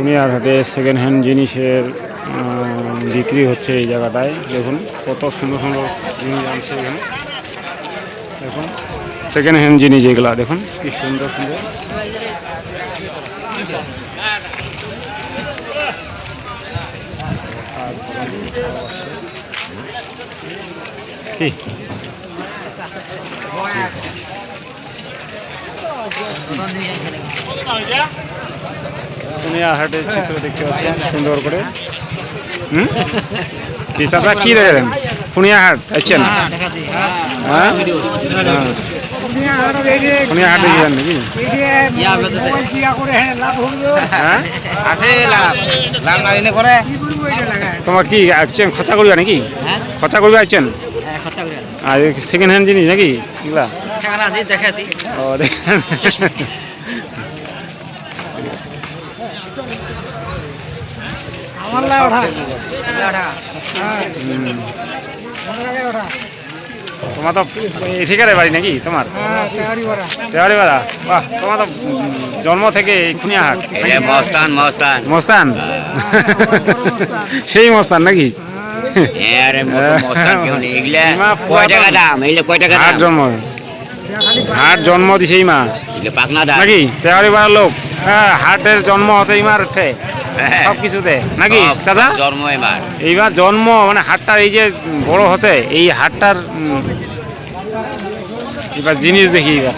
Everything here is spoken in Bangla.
পুনিয়ার হাটে সেকেন্ড হ্যান্ড জিনিসের বিক্রি হচ্ছে এই জায়গাটায়। দেখুন কত সুন্দর সুন্দর জিনিস আনছে এখানে। দেখুন সেকেন্ড হ্যান্ড জিনিস এগুলা, দেখুন কি সুন্দর সুন্দর। কি? পুনিয়া হাটের চিত্র দেখতে পাচ্ছেন সুন্দর করে। হুম? কি চাচা কি দেখেন? পুনিয়া হাট আছেন হ্যাঁ পুনিয়া হাটে গেলেন নাকি? হ্যাঁ আছে লাভ লাভ না এনে করে। তোমার কি আসছেন খরচা করবে নাকি? হ্যাঁ? খরচা করবে আসছেন হ্যাঁ আর সেকেন্ড হ্যান্ড জিনিস নাকি? এগুলা? সেখানে ও দেখেন। আমার লাই ওঠা। তোমার তো এঠিকারে বাড়ি নাকি তোমার? হ্যাঁ তেওয়ারি বাড়া বাহ তোমার তো জন্ম থেকে এই খুনিয়া হাট মস্তান মস্তান। মস্তান? সেই মস্তান নাকি? হ্যাঁ রে মস্তান কেউ নেই। এগুলা কয় টাকা দাম? এগুলো কয় টাকা দাম? জন্ম। হাট জন্ম দিছে এই মা এগুলো পাকনা দাম নাকি? তেহারি বার লোক। হ্যাঁ হাটের জন্ম আছে ইমার মার উঠে হ্যাঁ। সব কিছুতে। নাকি দাদা জন্ম এবার। এইবার জন্ম মানে হাটটার এই যে বড় হচ্ছে এই হাটটার এবার জিনিস দেখি এবার